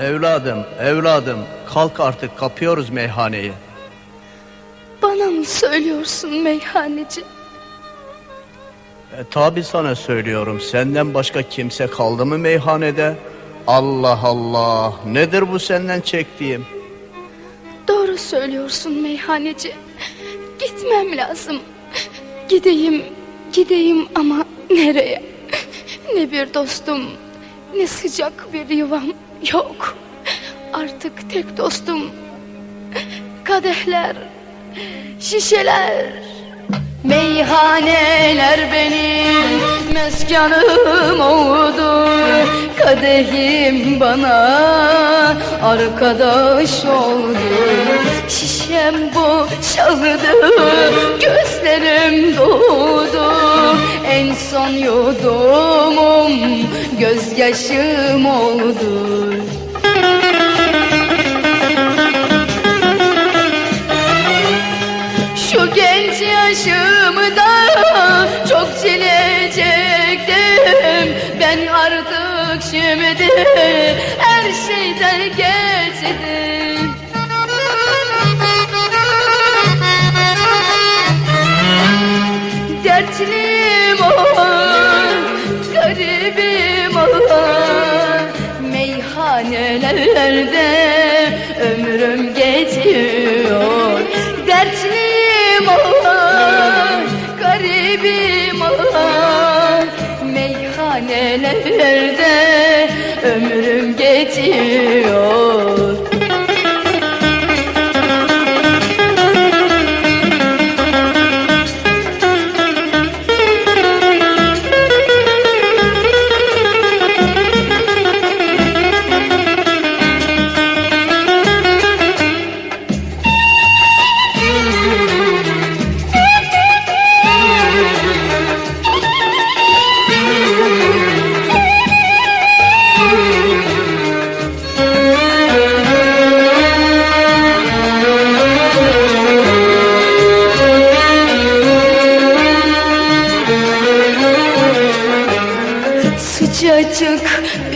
Evladım, evladım, kalk artık kapıyoruz meyhaneyi. Bana mı söylüyorsun meyhaneci? E, tabi sana söylüyorum, senden başka kimse kaldı mı meyhanede? Allah Allah, nedir bu senden çektiğim? Doğru söylüyorsun meyhaneci. Gitmem lazım. Gideyim, gideyim ama nereye? Ne bir dostum, ne sıcak bir yuvam. Yok. Artık tek dostum. Kadehler, şişeler. Meyhaneler benim. Meskanım oldu Kadehim bana arkadaş oldu. Şişem boşaldı gözlerim doğdu. En son yudumum gözyaşım oldu. Şu genç yaşımda çok çilecektim Ben artık şimdi her şeyden geçtim Meyhanelerde ömrüm geçiyor. Dertliyim oh, garibim oh Meyhanelerde ömrüm geçiyor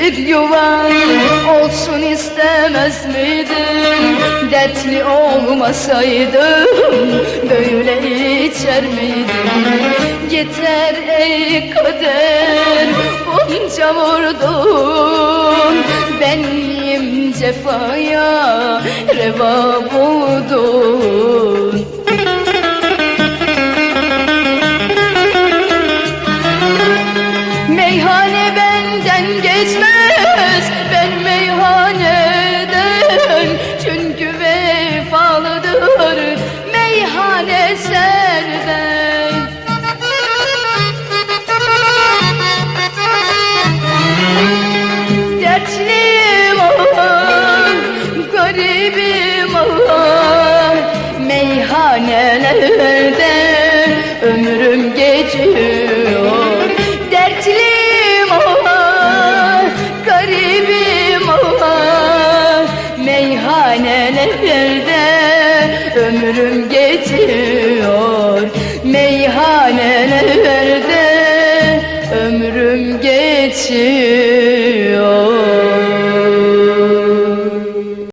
bir yuvan olsun istemez miydim Dertli olmasaydım böyle içer miydim Yeter ey kader bunca vurdun. Ben miyim cefaya reva buldun geçmez Ben meyhaneden Çünkü vefalıdır Meyhane senden. Dertliyim ah Garibim ah Meyhanelerde yerde ömrüm geçiyor. Meyhanelerde ömrüm geçiyor.